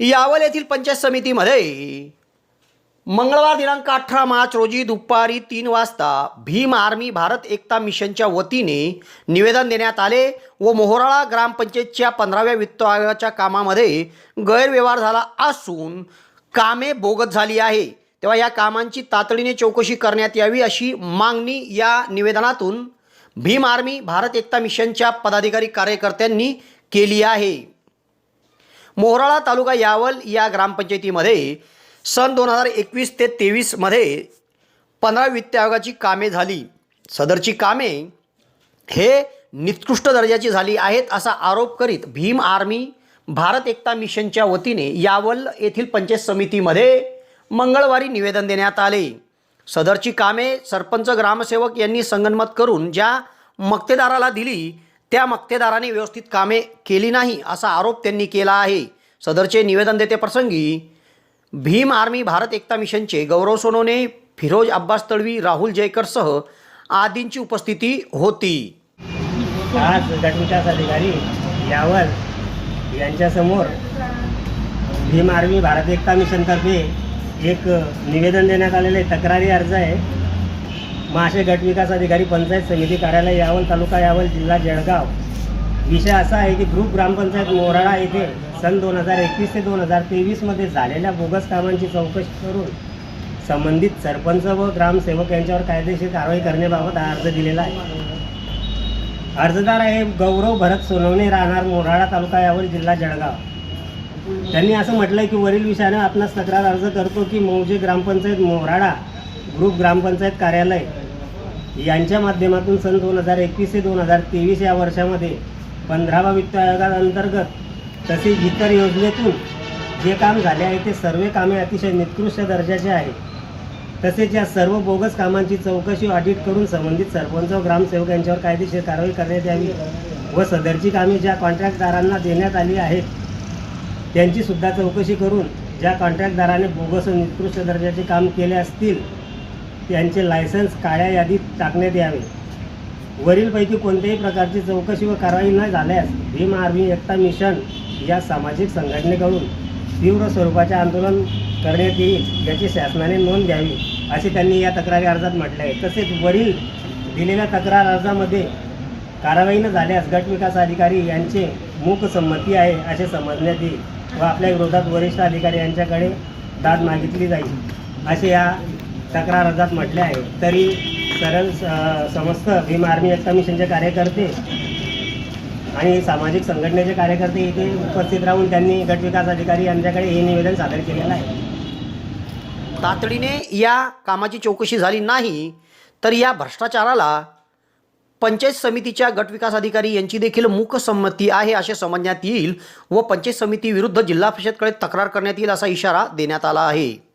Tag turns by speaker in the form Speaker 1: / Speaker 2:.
Speaker 1: यावल येथील पंचायत समितीमध्ये मंगळवार दिनांक अठरा मार्च रोजी दुपारी तीन वाजता भीम आर्मी भारत एकता मिशनच्या वतीने निवेदन देण्यात आले व मोहराळा ग्रामपंचायतच्या पंधराव्या वित्त आयोगाच्या कामामध्ये गैरव्यवहार झाला असून कामे बोगत झाली आहे. तेव्हा या कामांची तातडीने चौकशी करण्यात यावी अशी मागणी या निवेदनातून भीम आर्मी भारत एकता मिशनच्या पदाधिकारी कार्यकर्त्यांनी केली आहे. मोहराळा तालुका यावल या ग्रामपंचायतीमध्ये सन दोन हजार एकवीस ते तेवीसमध्ये पंधरा वित्त आयोगाची कामे झाली. सदरची कामे हे निकृष्ट दर्जाची झाली आहेत असा आरोप करीत भीम आर्मी भारत एकता मिशनच्या वतीने यावल येथील पंचायत समितीमध्ये मंगळवारी निवेदन देण्यात आले. सदरची कामे सरपंच ग्रामसेवक यांनी संगनमत करून ज्या मक्तेदाराला दिली त्या मक्तेदाराने व्यवस्थित कामे केली नाही असा आरोप त्यांनी केला आहे. सदरचे निवेदन देते प्रसंगी भीम आर्मी भारत एकता मिशनचे गौरव सोनोने फिरोज अब्बास तळवी राहुल जयकरसह आदींची उपस्थिती होती.
Speaker 2: आज गटविकास अधिकारी यावल यांच्यासमोर भीम आर्मी भारत एकता मिशनतर्फे एक निवेदन देण्यात आलेले तक्रारी अर्ज आहे. महाशय गटविकास अधिकारी पंचायत समिती कार्यालय यावल तालुका यावल जिल्हा जळगाव. विषय असा आहे की ग्रुप ग्रामपंचायत मोराळा येथे सन दोन हजार एकवीस ते दोन हजार तेवीसमध्ये झालेल्या बोगस कामांची चौकशी करून संबंधित सरपंच व ग्रामसेवक यांच्यावर कायदेशीर कारवाई करण्याबाबत हा अर्ज दिलेला आहे. अर्जदार आहे गौरव भरत सोनवणे राहणार मोराळा तालुका यावर जिल्हा जळगाव. त्यांनी असं म्हटलं की वरील विषयाने आपणास तक्रार अर्ज करतो की मौजे ग्रामपंचायत मोराळा ग्रुप ग्रामपंचायत कार्यालय यांच्या माध्यमातून सन दोन हजार एकवीस ते दोन हजार तेवीस या वर्षामध्ये पंधरावा वित्त आयोगाअंतर्गत तसेच इतर योजनेतून जे काम झाले आहे ते सर्व कामे अतिशय निकृष्ट दर्जाचे आहे. तसेच या सर्व बोगस कामांची चौकशी ऑडिट करून संबंधित सरपंच व ग्रामसेवक यांच्यावर कायदेशीर कारवाई करण्यात यावी व सदरची कामे ज्या कॉन्ट्रॅक्टदारांना देण्यात आली आहेत त्यांची सुद्धा चौकशी करून ज्या कॉन्ट्रॅक्टदाराने बोगस व निकृष्ट दर्जाचे काम केले असतील त्यांचे लायसन्स काळ्या यादीत टाकण्यात यावे. वरीलपैकी कोणत्याही प्रकारची चौकशी व कारवाई न झाल्यास भीम आर्मी एकता मिशन या सामाजिक संघटनेकडून तीव्र स्वरूपाचे आंदोलन करण्यात येईल याची शासनाने नोंद घ्यावी असे त्यांनी या तक्रारी अर्जात म्हटले आहे. तसेच वरील दिलेल्या तक्रार अर्जामध्ये कारवाई न झाल्यास गटविकास अधिकारी यांचे मूक संमती आहे असे समजण्यात येईल व आपल्या विरोधात वरिष्ठ अधिकारी यांच्याकडे दाद मागितली जाईल असे या तक्रार अर्जात म्हटले आहे. तरी सरळ समस्त भीम आर्मी एकता मिशनचे कार्यकर्ते आणि सामाजिक संघटनेचे कार्यकर्ते इथे उपस्थित राहून त्यांनी गटविकास अधिकारी यांच्याकडे हे निवेदन सादर केलेलं आहे.
Speaker 1: तातडीने या कामाची चौकशी झाली नाही तर या भ्रष्टाचाराला पंचायत समितीच्या गटविकास अधिकारी यांची देखील मूकसंमती आहे असे समजण्यात येईल व पंचायत समिती विरुद्ध जिल्हा परिषदकडे तक्रार करण्यात येईल असा इशारा देण्यात आला आहे.